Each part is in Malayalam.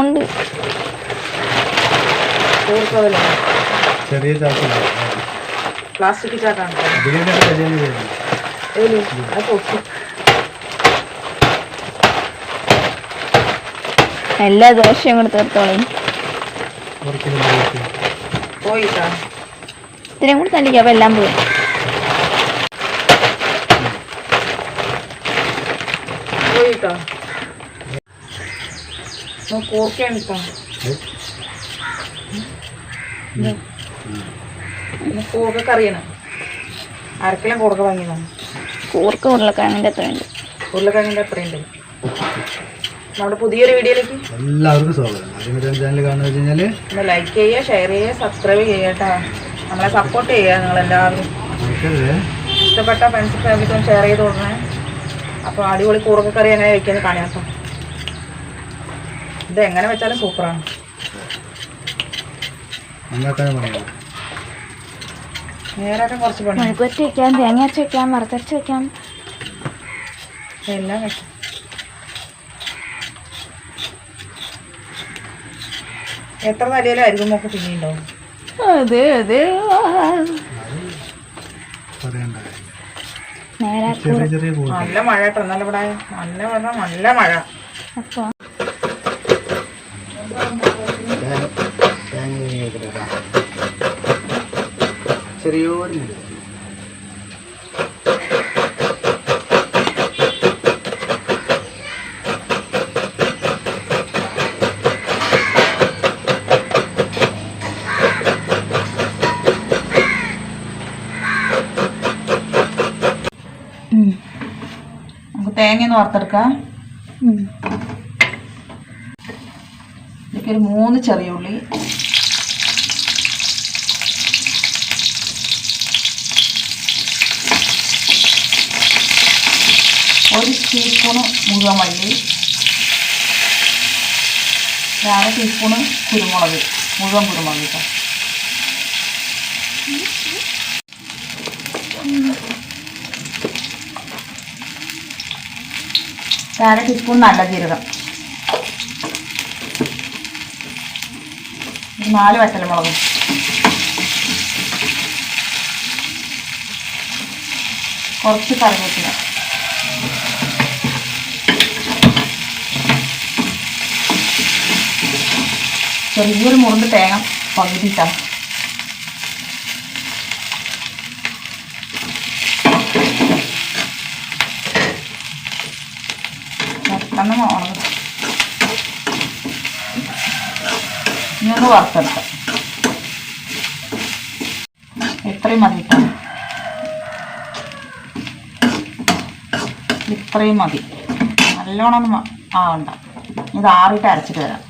ഉണ്ട്. ചെറിയ പ്ലാസ്റ്റിക് ചാക്കാണ്. എല്ലാ ദോശയും കൂടെ തീർത്തോളി. ഇത്രയും കൂടെ തല്ലിക്കാം അപ്പൊ എല്ലാം പോയി. പോയിട്ടോ? കൂർക്കയാണ് കൂർക്ക കറിയാണ് അരക്കിലും കൂർക്ക വാങ്ങിയതാണ് കൂർക്ക ഉരുളക്കിഴങ്ങിന്റെ അത്ര ഉണ്ട്. ഉരുളക്കിഴങ്ങിന്റെ അത്രയുണ്ട് നമ്മുടെ പുതിയൊരു വീഡിയോയിലേക്ക് എല്ലാവർക്കും സ്വാഗതം. ചാനൽ കാണുന്നത് വെച്ച് കഴിഞ്ഞാൽ ഒന്ന് ലൈക്ക് ചെയ്യുക ഷെയർ ചെയ്യുക സബ്സ്ക്രൈബ് ചെയ്യുക കേട്ടോ. നമ്മളെ സപ്പോർട്ട് ചെയ്യുക ഇഷ്ടപ്പെട്ട ഫ്രണ്ട്സ് ഫാമിലിക്കും ഷെയർ ചെയ്ത് കൊടുക്കണേ. അപ്പോൾ അടിപൊളി കൂറക്ക കറി കാണാം കേട്ടോ ഇത് എങ്ങനെ വെച്ചാലും സൂപ്പറാണ്. നേരൊക്കെ കുറച്ച് പണി. മെഴുകുവരട്ടി വെക്കാം തേങ്ങ അരച്ച് വെക്കാം വറുത്തരച്ച് വെക്കാം. എല്ലാം വെക്കാം. എത്ര നിലയിലും നമുക്ക് പിന്നെ ഉണ്ടാവും അതെ അതെ. നല്ല മഴ കേട്ടോ നല്ല ഇവിടെ നല്ല മഴ നല്ല മഴ. അപ്പോൾ തേങ്ങ വെക്കട്ടെ ചെറിയൊരു നെല്ല്. നമുക്ക് തേങ്ങ ഒന്ന് വറുത്തെടുക്കാം ഇതിലേക്ക് ഒരു മൂന്ന് ചെറിയ ഉള്ളി. ഒരു ടീസ്പൂണ് മുഴുവൻ മല്ലി അര ടീസ്പൂണ് കുരുമുളക് മുഴുവൻ കുരുമുളക് കേട്ടോ അര ടീസ്പൂൺ നല്ല ജീരകം. നാല് വറ്റൽമുളകും. കുറച്ച് കറിവേപ്പില. ചെറിയൊരു മുറിണ്ട് തേങ്ങ പകുതിട്ടാ പെട്ടെന്ന് ഉണങ്ങും. ഇനി ഒന്ന് വറുത്തെടുക്കാം. ഇത്രയും മതി ഇത്രയും മതി. നല്ലോണം ആവണ്ട ഇത് ആറിയിട്ട് അരച്ചിട്ട് വരാം.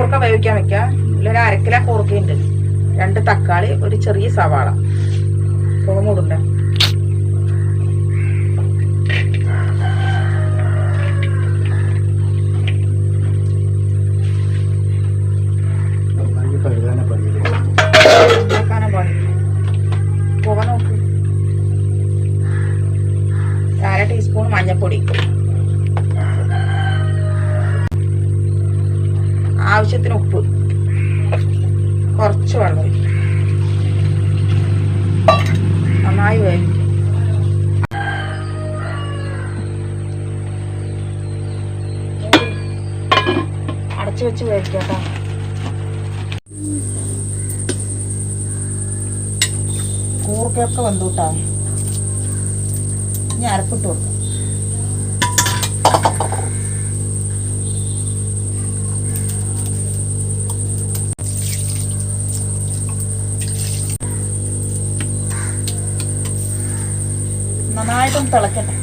കൂർക്ക വേവിക്കാൻ വെക്കാം. ഇതിലൊരു അരക്കില കൂർക്കയുണ്ട് രണ്ട് തക്കാളി ഒരു ചെറിയ സവാള. തോന്നിടണ്ടേ ആവശ്യത്തിന് ഉപ്പ്. കുറച്ച് വെള്ളം ഒഴിക്ക്. നന്നായി വേവിക്കും. അടച്ചു വെച്ച് വേവിക്കാം കേട്ടോ. കൂർക്കയൊക്കെ കേട്ടോ. ഇനി അരപ്പിട്ട് കൊടുക്കാം. നന്നായിട്ടൊന്ന് തിളക്കട്ടെ.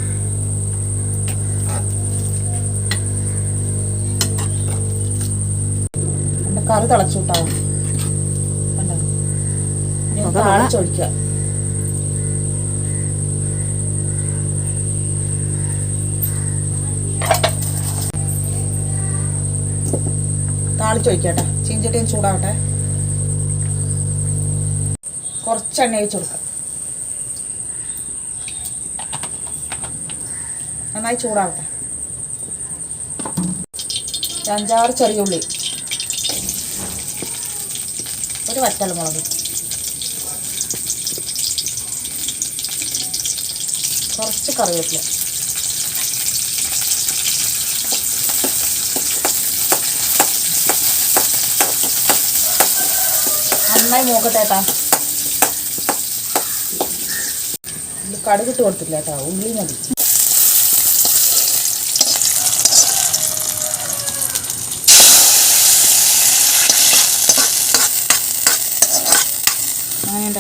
കറി തിളച്ചു കിട്ടാ. കണ്ടോ? ഇനി ഒന്ന് താളിച്ചൊഴിക്കുക താളിച്ചൊഴിക്കട്ടെ ചീഞ്ചട്ടിയും ചൂടാവട്ടെ. കുറച്ച് ഒഴിച്ചു ഒഴിച്ച് കൊടുക്കാം. നന്നായി ചൂടാവട്ടെ. അഞ്ചാറ് ചെറിയ ഉള്ളി. ഒരു വറ്റൽമുളക് കുറച്ച് കറിവേപ്പില. നന്നായി മൂക്കട്ടേട്ടാ കടുകിട്ട് കൊടുത്തില്ല കേട്ടോ ഉള്ളി മതി.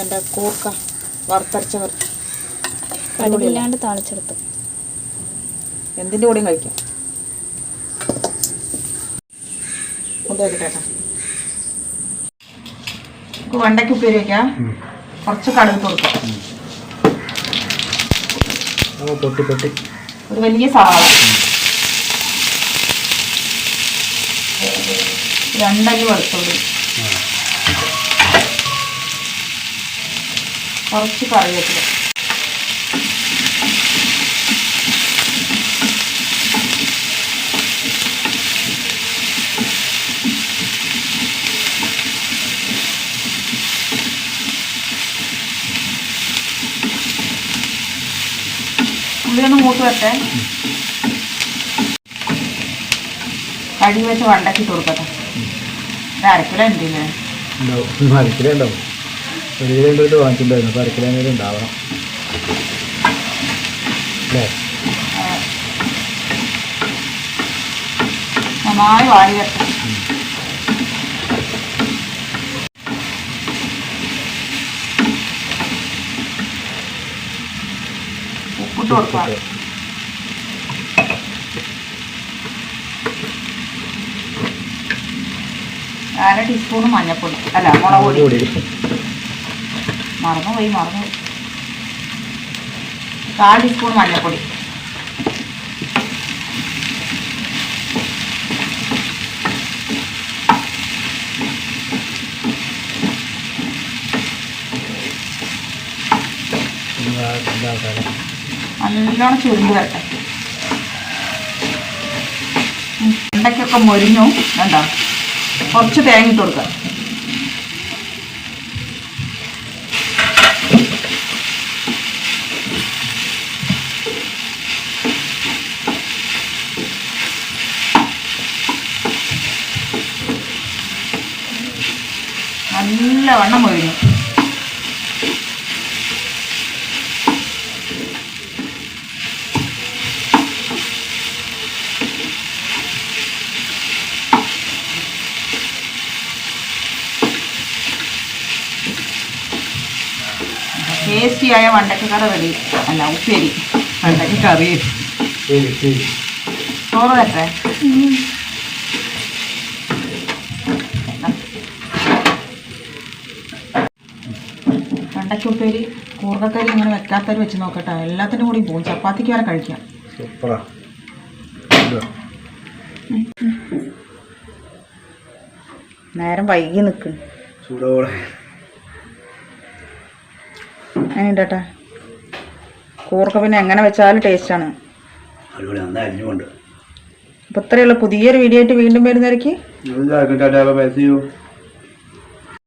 എന്റെ കൂർക്ക വറുത്തരച്ച വറുത്ത് കടുകില്ലാണ്ട് താളിച്ചെടുത്ത്. എന്തിന്റെ കൂടെയും കഴിക്കാം. കൊണ്ടുവരട്ടെ നമുക്ക് വെണ്ടയ്ക്ക് ഉപ്പേരി വയ്ക്കാം കുറച്ച് കടുക് കൊടുക്കാം. പൊട്ടി പൊട്ടി. ഒരു വലിയ സവാള. രണ്ടല്ലി വെളുത്തുള്ളി. കുറച്ച് കറിവേപ്പില. ഉള്ളിയൊന്ന് മൂത്ത് വരട്ടെ. കടി വെച്ച് വണ്ടക്കിട്ട് കൊടുക്കട്ടെ. അരക്കില ഉണ്ടല്ലേ? ഉണ്ടാവും. അരക്കിലേ ഉണ്ടാവും. ഒരു കിലോ എന്റെ അടുത്ത് വാങ്ങിച്ചിട്ടുണ്ടായിരുന്നു. അപ്പോൾ അരക്കിലേങ്കിലും ഉണ്ടാവണം. അല്ലേ? നന്നായി ഉപ്പിട്ട് കൊടുക്കാം. അര ടീസ്പൂൺ മഞ്ഞൾപ്പൊടി അല്ല മുളക് പൊടി. കൂടി മറന്നുപോയി മറന്നു കാൽ ടീസ്പൂൺ മഞ്ഞൾപ്പൊടി. നല്ലോണം ചുരുങ്ങി വരട്ടെ. വെണ്ടയ്ക്കൊക്കെ മൊരിഞ്ഞു. വേണ്ട കുറച്ച് തേങ്ങ ഇട്ട് കൊടുക്കാം നല്ല വണ്ണം പോയിരുന്നു ടേസ്റ്റിയായ വണ്ടക്കക്കറി റെഡി. അല്ല ഉപ്പേരി. വണ്ടക്കറി ചോറ് തരട്ടെ? വണ്ടക്ക കൂർക്കക്കരി ഇങ്ങനെ വെക്കാത്തവർ വെച്ച് നോക്കട്ടെ. എല്ലാത്തിനും കൂടി പോകും. ചപ്പാത്തിക്ക് വരെ കഴിക്കാം. സൂപ്പറാ. നേരം വൈകി നിൽക്കും ചൂടോടെ. അതിനുണ്ടേട്ടാ കൂർക്ക പിന്നെ എങ്ങനെ വെച്ചാലും ടേസ്റ്റാണ്. അപ്പോൾ ഇത്രയുള്ള പുതിയൊരു വീഡിയോ ആയിട്ട് വീണ്ടും വരുന്നവരേക്ക്.